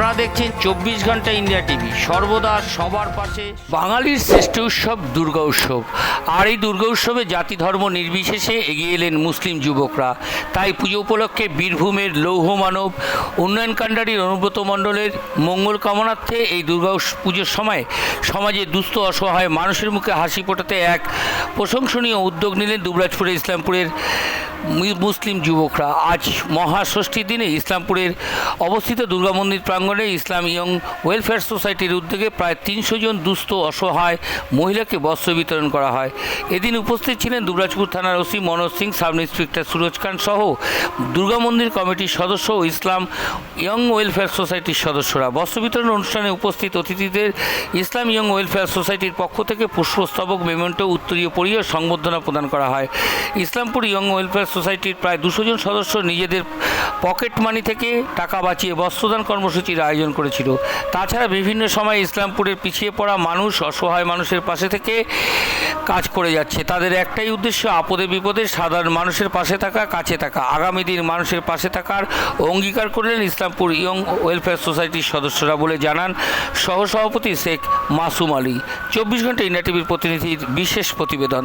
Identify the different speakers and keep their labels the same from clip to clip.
Speaker 1: আপনারা দেখছেন চব্বিশ ঘণ্টা ইন্ডিয়া টিভি। সর্বদা সবার পাশে বাঙালির শ্রেষ্ঠ উৎসব দুর্গা উৎসব। আর এই দুর্গা উৎসবে জাতি ধর্ম নির্বিশেষে এগিয়ে এলেন মুসলিম যুবকরা। তাই পুজো উপলক্ষে বীরভূমের লৌহ মানব, উন্নয়ন কাণ্ডারির অনুব্রত মণ্ডলের মঙ্গল কামনার্থে এই দুর্গা পুজোর সময় সমাজে দুস্থ, অসহায় মানুষের মুখে হাসি ফোটাতে এক প্রশংসনীয় উদ্যোগ নিলেন দুবরাজপুরের ইসলামপুরের মুসলিম যুবকরা। আজ মহাষষ্ঠীর দিনে ইসলামপুরের অবস্থিত দুর্গা মন্দির প্রাঙ্গণে ইসলাম ইয়ং ওয়েলফেয়ার সোসাইটির উদ্যোগে প্রায় তিনশো জন দুস্থ অসহায় মহিলাকে বস্ত্র বিতরণ করা হয়। এদিন উপস্থিত ছিলেন দুবরাজপুর থানার OC Manoj Singh, sub inspector Suraj Khan সহ দুর্গা মন্দির কমিটির সদস্য ও ইসলাম ইয়ং ওয়েলফেয়ার সোসাইটির সদস্যরা। বস্ত্র বিতরণ অনুষ্ঠানে উপস্থিত অতিথিদের ইসলাম ইয়ং ওয়েলফেয়ার সোসাইটির পক্ষ থেকে পুষ্পস্তবক, মেমেন্টো, উত্তরীয় পরিয়ে সংবর্ধনা প্রদান করা হয়। ইসলামপুর ইয়ং ওয়েলফেয়ার সোসাইটির প্রায় দুশো জন সদস্য নিজেদের পকেট মানি থেকে টাকা বাঁচিয়ে বস্ত্রদান কর্মসূচির আয়োজন করেছিল। তাছাড়া বিভিন্ন সময় ইসলামপুরের পিছিয়ে পড়া মানুষ, অসহায় মানুষের পাশে থেকে কাজ করে যাচ্ছে। তাদের একটাই উদ্দেশ্য, আপদে বিপদে সাধারণ মানুষের পাশে থাকা, কাছে থাকা। আগামী দিন মানুষের পাশে থাকার অঙ্গীকার করলেন ইসলামপুর ইয়ং ওয়েলফেয়ার সোসাইটির সদস্যরা বলে জানান সহসভাপতি শেখ মাসুম আলী। চব্বিশ ঘণ্টা ইন্ডিয়া টিভির প্রতিনিধির বিশেষ প্রতিবেদন।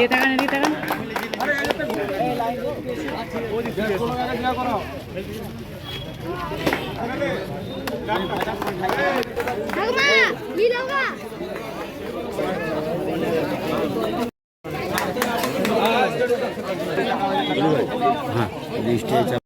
Speaker 2: এদিকে তাকান এদিকে তাকান
Speaker 3: হ্যাঁ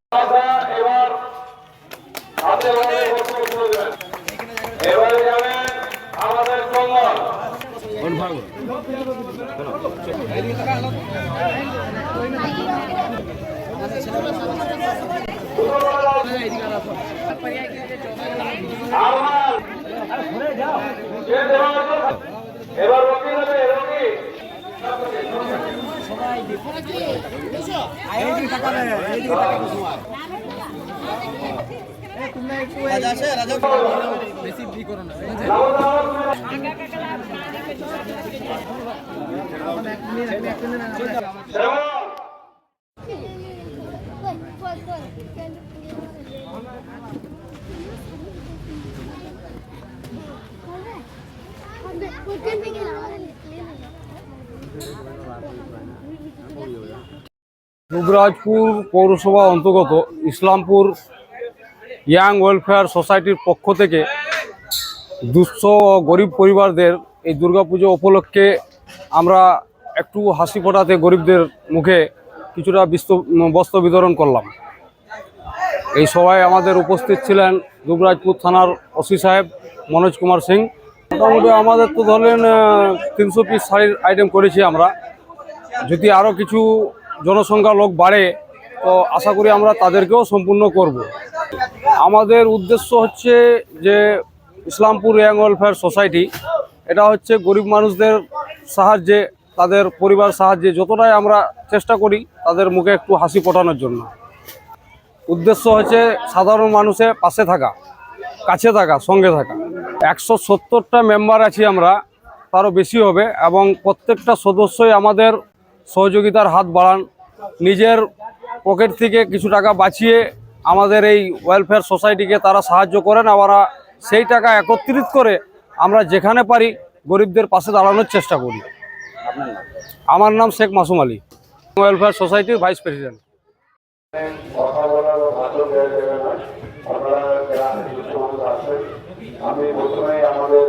Speaker 3: আমার যে দেওয়া হতো, এবার রকি নেবে রকি শ্যামল
Speaker 4: দুবরাজপুর পৌরসভা অন্তর্গত ইসলামপুর ইয়াং ওয়েলফেয়ার সোসাইটির পক্ষ থেকে দুঃস্থ ও গরিব পরিবারদের এই দুর্গাপুজো উপলক্ষে আমরা একটু হাসি ফোটাতে গরিবদের মুখে কিছুটা বিস্ত- বস্ত্র বিতরণ করলাম। এই সভায় আমাদের উপস্থিত ছিলেন দুবরাজপুর থানার ওসি সাহেব মনোজ কুমার সিং। মোটামুটি আমাদের তো ধরেন তিনশো পিস শাড়ির আইটেম করেছি আমরা। যদি আরও কিছু জনসংখ্যা লোক বাড়ে, তো আশা করি আমরা তাদেরকেও সম্পূর্ণ করব। আমাদের উদ্দেশ্য হচ্ছে যে ইসলামপুর ইয়াং ওয়েলফেয়ার সোসাইটি এটা হচ্ছে গরিব মানুষদের সাহায্যে, তাদের পরিবার সাহায্যে যতটাই আমরা চেষ্টা করি তাদের মুখে একটু হাসি ফোটানোর জন্য। উদ্দেশ্য হচ্ছে সাধারণ মানুষের পাশে থাকা, কাছে থাকা, সঙ্গে থাকা। একশো সত্তরটা মেম্বার আছি আমরা, তারও বেশি হবে এবং প্রত্যেকটা সদস্যই আমাদের সহযোগিতার হাত বাড়ান। নিজের পকেট থেকে কিছু টাকা বাঁচিয়ে আমাদের এই ওয়েলফেয়ার সোসাইটিকে তারা সাহায্য করেন আবার সেই টাকা একত্রিত করে আমরা যেখানে পারি গরিবদের পাশে দাঁড়ানোর চেষ্টা করি। আমার নাম শেখ মাসুম আলী ওয়েলফেয়ার সোসাইটির ভাইস প্রেসিডেন্ট
Speaker 3: আমি প্রথমে আমাদের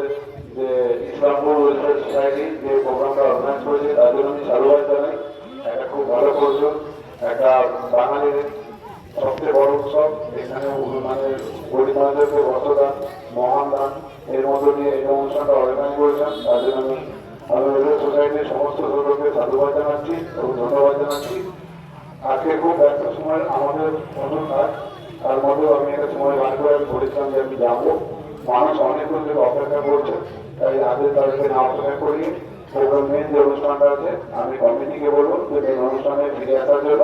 Speaker 3: যে ইসলামপুর ওয়েলফেয়ার সোসাইটি যে প্রোগ্রামটা অর্গানাইজ করেছে তাদের আমি সাধুবাদ জানাই। একটা খুব ভালো করছ একটা বাঙালির সবচেয়ে বড় উৎসব। এখানে মানে গরিব মানুষদেরকে মহান দান, এর মধ্য দিয়ে এই অনুষ্ঠানটা অর্গানাইজ করেছেন। তার জন্য আমি আমি ওয়েলফেয়ার সোসাইটির সমস্ত সদস্যকে সাধুবাদ জানাচ্ছি এবং ধন্যবাদ জানাচ্ছি। আজকে খুব ব্যস্ত সময় আমাদের প্রচুর কাজ। তার মধ্যেও আমি একটা সময় বার করে আমি বলেছিলাম যে আমি যাব। মানুষ অনেকক্ষণ থেকে অপেক্ষা করছে, তাই আগের তারিখে না অপেক্ষা করিয়ে এবং মেন যে অনুষ্ঠানটা আছে, আমি কমিটিকে বলব যে মেন অনুষ্ঠানে ফিরে আসার জন্য